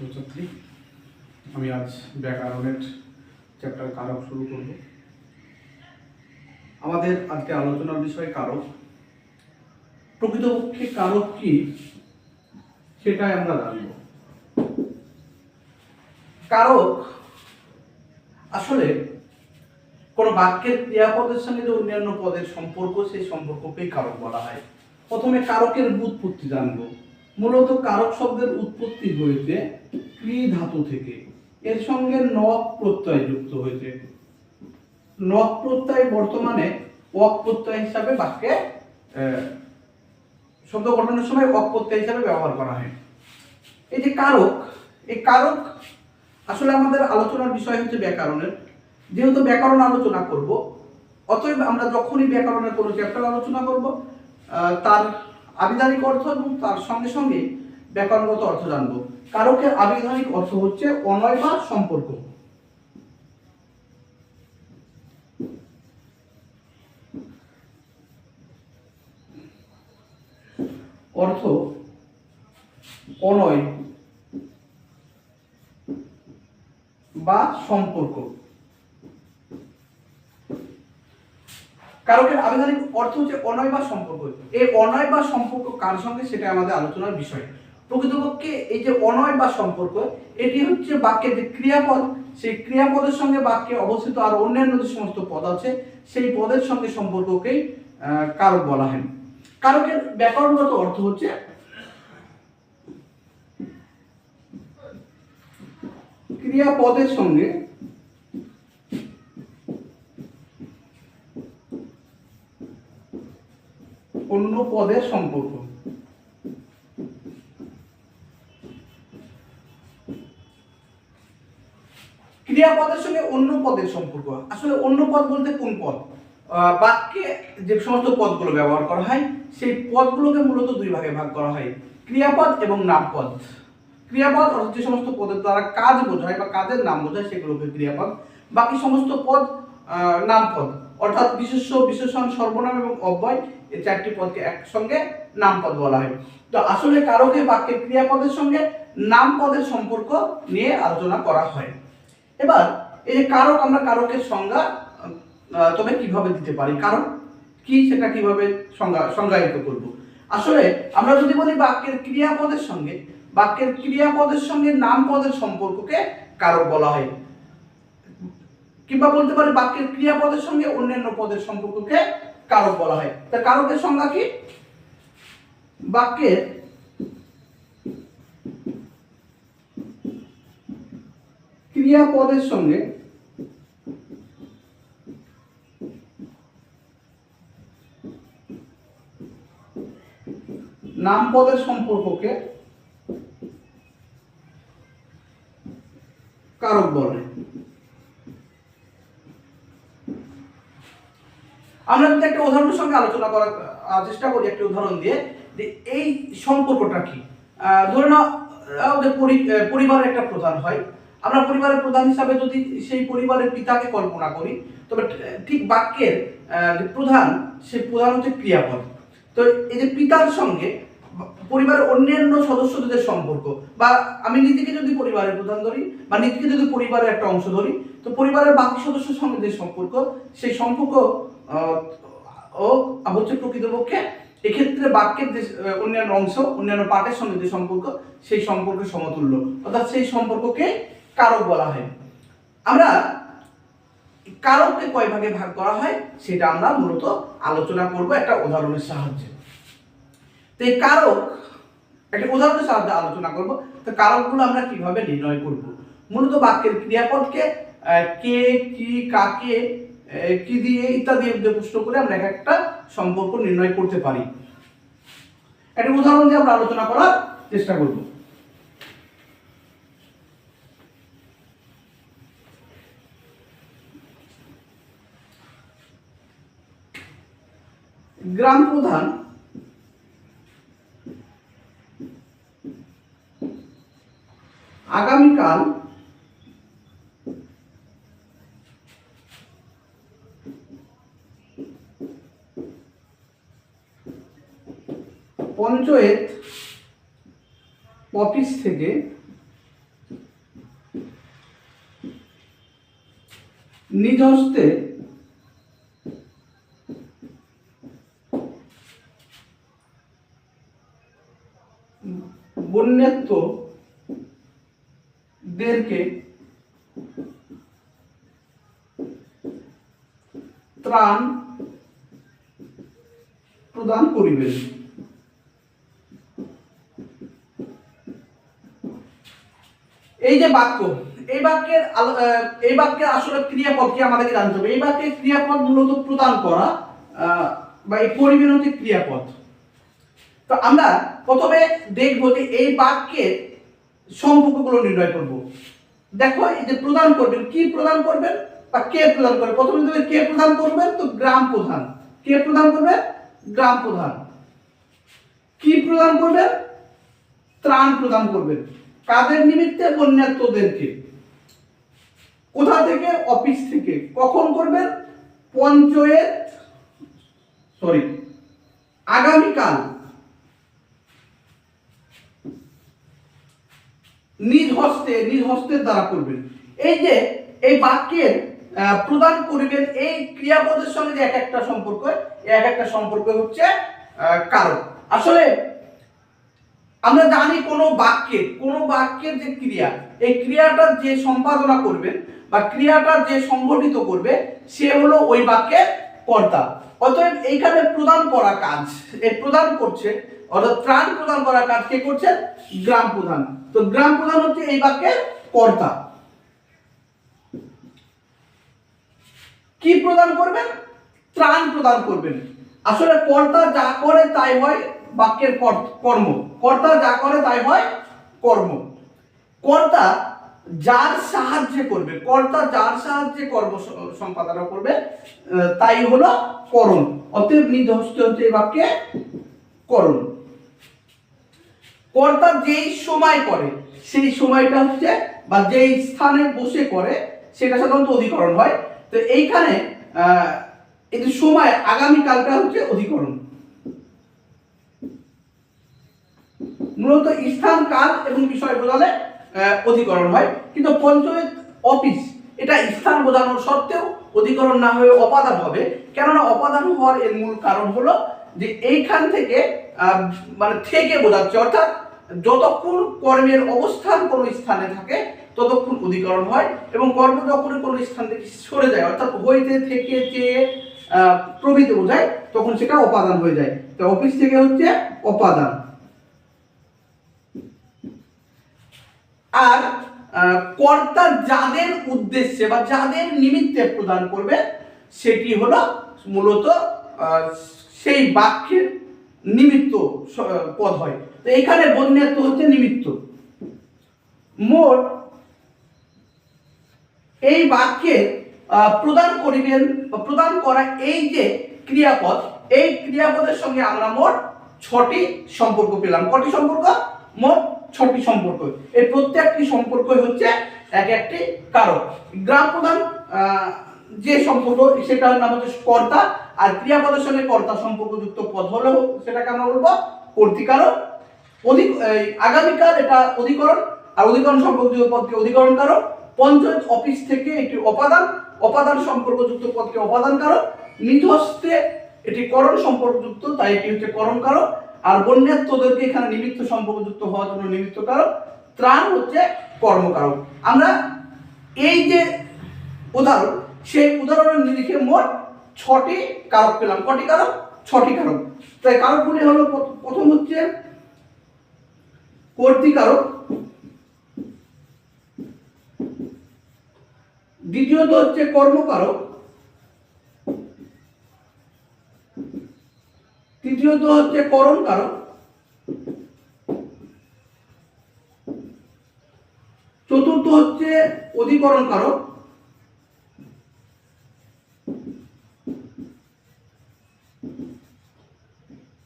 ছাত্রছাত্রী আমি আজ ব্যাকরণের চ্যাপ্টার কারক শুরু করব। আমাদের আজকে আলোচনার বিষয় কারক। প্রকৃতপক্ষে কারক কি সেটাই আমরা জানব। কারক আসলে কোনো বাক্যের ক্রিয়াপদের সঙ্গে যে অন্যান্য পদের সম্পর্ক, সেই সম্পর্ককেই কারক বলা হয়। প্রথমে কারকের উৎপত্তি জানব। মূলত কারক শব্দের উৎপত্তি হয়েছে ক্রি ধাতু থেকে। এর সঙ্গে নক প্রত্যয় যুক্ত হয়েছে। নক প্রত্যয় বর্তমানে অক প্রত্যয় হিসাবে বাক্যে শব্দ গঠনের সময় অক প্রত্যয় হিসাবে ব্যবহার করা হয়। এই যে কারক, এই কারক আসলে আমাদের আলোচনার বিষয় হচ্ছে ব্যাকরণের। যেহেতু ব্যাকরণ আলোচনা করব, অতএব আমরা যখনই ব্যাকরণের কোনো চ্যাপ্টার আলোচনা করব তার আবিধানিক অর্থ এবং তার সঙ্গে সঙ্গে ব্যাকরণগত অর্থ জানব। কারকের আবিধানিক অর্থ হচ্ছে অনয় বা সম্পর্ক। অর্থ অনয় বা সম্পর্ক। কারকের আবিধানিক অর্থ হচ্ছে অনয় বা সম্পর্ক। এই অনয় বা সম্পর্ক কার সঙ্গে? সেটা আমাদের আলোচনার বিষয়। প্রকৃতপক্ষে এই যে অনয় বা সম্পর্ক, এটি হচ্ছে বাক্যের যে ক্রিয়াপদ, সেই ক্রিয়াপদের সঙ্গে বাক্যে অবস্থিত আর অন্যান্য যে সমস্ত পদ আছে, সেই পদের সঙ্গে সম্পর্ককেই কারক বলা হয়। কারকের ব্যাকরণগত অর্থ হচ্ছে ক্রিয়াপদের সঙ্গে অন্য পদের সম্পর্ক। ক্রিয়াপদের সঙ্গে অন্য পদের সম্পর্ক। আসলে অন্য পদ বলতে কোন পদ? বাক্যে যে সমস্ত পদগুলো ব্যবহার করা হয়, সেই পদগুলোকে মূলত দুই ভাগে ভাগ করা হয়, ক্রিয়াপদ এবং নামপদ। ক্রিয়াপদ অর্থাৎ যে সমস্ত পদের দ্বারা কাজ বোঝায় বা কাজের নাম বোঝায়, সেগুলোকে ক্রিয়াপদ। বাকি সমস্ত পদ নামপদ। অর্থাৎ বিশেষ্য বিশেষণ সর্বনাম এবং অব্যয় এই চারটি পদকে একসঙ্গে নামপদ বলা হয়। তো আসলে কারকে বাক্যের ক্রিয়াপদের সঙ্গে নামপদের সম্পর্ক নিয়ে আলোচনা করা হয়। এবার এই যে কারক, আমরা কারকের সংজ্ঞা তবে কীভাবে দিতে পারি? কারণ কি সেটা কীভাবে সংজ্ঞা সংজ্ঞায়িত করব? আসলে আমরা যদি বলি বাক্যের ক্রিয়াপদের সঙ্গে, বাক্যের ক্রিয়াপদের সঙ্গে নাম পদের সম্পর্ককে কারক বলা হয়। কিংবা বলতে পারি বাক্যের ক্রিয়াপদের সঙ্গে অন্যান্য পদের সম্পর্ককে কারক বলা হয়। তা কারকের সংজ্ঞা কি? বাক্যের ক্রিয়াপদের সঙ্গে নাম পদের সম্পর্ককে কারক বলে। আমরা যদি একটা উদাহরণের সঙ্গে আলোচনা করার চেষ্টা করি একটা উদাহরণ দিয়ে যে এই সম্পর্কটা কি? ধরে নাও পরিবারের একটা প্রধান হয়। আমরা পরিবারের প্রধান হিসাবে যদি সেই পরিবারের পিতাকে কল্পনা করি, তবে ঠিক বাক্যের প্রধান সেই প্রধান হচ্ছে ক্রিয়াপদ। তো এই যে পিতার সঙ্গে পরিবারের অন্যান্য সদস্যদের সম্পর্ক, বা আমি নিজেকে যদি পরিবারের প্রধান ধরি, বা নিজেকে যদি পরিবারের একটা অংশ ধরি, তো পরিবারের বাকি সদস্যের সঙ্গে যে সম্পর্ক, সেই সম্পর্ক ও হচ্ছে প্রকৃতপক্ষে এক্ষেত্রে বাক্যের যে অন্যান্য অংশ, অন্যান্য পাঠের সঙ্গে যে সম্পর্ক, সেই সম্পর্কের সমতুল্য। অর্থাৎ সেই সম্পর্ককে কারক বলা হয়। আমরা কারককে কয় ভাগে ভাগ করা হয়, সেটা আমরা মূলত আলোচনা করব একটা উদাহরণের সাহায্যে। তো এই কারক, একটা উদাহরণের সাহায্যে আলোচনা করব। তো কারকগুলো আমরা কীভাবে নির্ণয় করব? মূলত বাক্যের ক্রিয়াপদকে কে, কি, কাকে কি দিয়ে ইত্যাদি উদ্দেশ্য করে আমরা এক একটা সম্পর্ক নির্ণয় করতে পারি। একটা উদাহরণ দিয়ে আমরা আলোচনা করার চেষ্টা করব। গ্রাম প্রধান পঞ্চায়েত অফিস থেকে নিজহস্তে বন্যাত্মদেরকে ত্রাণ প্রদান করিবেন। এই যে বাক্য, এই বাক্যের এই বাক্যের আসলে ক্রিয়াপদ কি আমাদেরকে জানতে হবে? এই বাক্যের ক্রিয়াপদ মূলত প্রদান করা বা এই হচ্ছে ক্রিয়াপদ। তো আমরা প্রথমে দেখব যে এই বাক্যের সম্পর্কগুলো নির্ণয় করব। দেখো, এই যে প্রদান করবেন, কি প্রদান করবেন? বা কে প্রদান করবে প্রথমে তুমি কে প্রদান করবেন, তো গ্রাম প্রধান। কে প্রদান করবে গ্রাম প্রধান। কি প্রদান করবেন? ত্রাণ প্রদান করবেন। কাদের নিমিত্তে বন্যাত্মদেরকে কোথা থেকে? অফিস থেকে। কখন করবেন? পঞ্চায়েত সরি আগামীকাল। নিজ হস্তে নিজ হস্তের দ্বারা করবেন। এই যে, এই বাক্যের প্রদান করিবেন, এই ক্রিয়াপদের সঙ্গে যে এক একটা সম্পর্ক, এক একটা সম্পর্ক হচ্ছে কারণ। আসলে আমরা জানি কোনো বাক্যের কোনো বাক্যের যে ক্রিয়া, এই ক্রিয়াটা যে সম্পাদনা করবেন বা ক্রিয়াটা যে সংগঠিত করবে, সে হলো ওই বাক্যের কর্তা। অতএব এইখানে প্রদান করা কাজ এই প্রদান করছে, অর্থাৎ ত্রাণ প্রদান করা কাজ কে করছেন গ্রাম প্রধান। তো গ্রাম প্রধান হচ্ছে এই বাক্যের কর্তা। কি প্রদান করবেন? ত্রাণ প্রদান করবেন। আসলে কর্তা যা করে তাই হয় বাক্যের কর- কর্ম। কর্তা যা করে তাই হয় কর্ম। কর্তা যার সাহায্যে করবে, কর্তা যার সাহায্যে কর্ম সম্পাদনা করবে তাই হলো করণ। অতএব নিজ হস্তে হচ্ছে এই বাক্যে করণ। কর্তা যেই সময় করে, সেই সময়টা হচ্ছে, বা যেই স্থানে বসে করে, সেটা সাধারণত অধিকরণ হয়। তো এইখানে এই যে সময়, আগামীকালটা হচ্ছে অধিকরণ। মূলত স্থান, কাল এবং বিষয় বোঝালে অধিকরণ হয়। কিন্তু পঞ্চায়েত অফিস, এটা স্থান বোঝানোর সত্ত্বেও অধিকরণ না হয়ে অপাদান হবে। কেননা অপাদান হওয়ার এর মূল কারণ হলো যে এইখান থেকে মানে থেকে বোঝাচ্ছে, অর্থাৎ যতক্ষণ কর্মের অবস্থান কোনো স্থানে থাকে, ততক্ষণ অধিকরণ হয় এবং কর্ম যখন কোনো স্থান থেকে সরে যায়, অর্থাৎ হইতে, থেকে, চেয়ে প্রভৃতি বোঝায়, তখন সেটা অপাদান হয়ে যায়। তো অফিস থেকে হচ্ছে অপাদান। আর কর্তা যাদের উদ্দেশ্যে বা যাদের নিমিত্তে প্রদান করবে, সেটি হলো মূলত সেই বাক্যের নিমিত্ত পদ হয়। তো এখানে বন্যাত্ম হচ্ছে নিমিত্ত। মোট এই বাক্যে প্রদান করিবেন প্রদান করা এই যে ক্রিয়াপদ, এই ক্রিয়াপদের সঙ্গে আমরা মোট ছটি সম্পর্ক পেলাম। কটি সম্পর্ক? মোট ছটি সম্পর্ক। এই প্রত্যেকটি সম্পর্কই হচ্ছে এক একটি কারক। গ্রাম প্রধান যে সম্পর্ক সেটার নাম হচ্ছে কর্তা আর ক্রিয়াপদের সঙ্গে কর্তা সম্পর্কযুক্ত পদ হলো, সেটাকে আমরা বলব কর্তিকারক। অধিক আগামীকাল এটা অধিকরণ, আর অধিকরণ সম্পর্কযুক্ত পদকে অধিকরণ কারক পঞ্চায়েত অফিস থেকে একটি অপাদান অপাদান সম্পর্কযুক্ত পদকে অপাদান কারক নিধস্তে এটি করণ সম্পর্কযুক্ত, তাই এটি হচ্ছে করণ কারক আর বন্যাত্মদেরকে এখানে নিমিত্ত সম্পর্কযুক্ত হওয়ার জন্য নিমিত্ত কারক, ত্রাণ হচ্ছে কর্মকারক। আমরা এই যে উদাহরণ, সেই উদাহরণের নিরিখে মোট ছটি কারক পেলাম। কটি কারক? ছটি কারক। তাই কারকগুলি হলো প্রথ- প্রথম হচ্ছে কর্তৃকারক দ্বিতীয়ত হচ্ছে কর্মকারক তৃতীয়ত হচ্ছে করণ কারক চতুর্থ হচ্ছে অধিকরণ কারক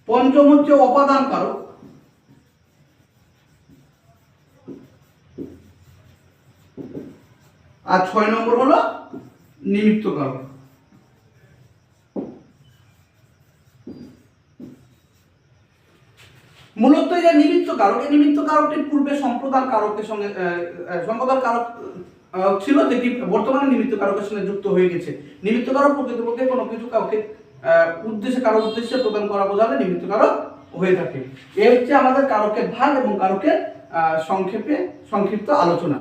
পঞ্চম হচ্ছে অপাদান কারক আর ছয় নম্বর হলো নিমিত্ত কারক মূলত যে নিমিত্ত কারক। এই নিমিত্ত কারকটি পূর্বে সম্প্রদান কারকের সঙ্গে সম্প্রদান কারক ছিল যেটি বর্তমানে নিমিত্ত কারকের সঙ্গে যুক্ত হয়ে গেছে। নিমিত্ত কারক প্রকৃতপক্ষে কোনো কিছু কাউকে উদ্দেশ্যে, কারও উদ্দেশ্যে প্রদান করা বোঝালে নিমিত্ত কারক হয়ে থাকে। এ হচ্ছে আমাদের কারকের ভাগ এবং কারকের সংক্ষেপে, সংক্ষিপ্ত আলোচনা।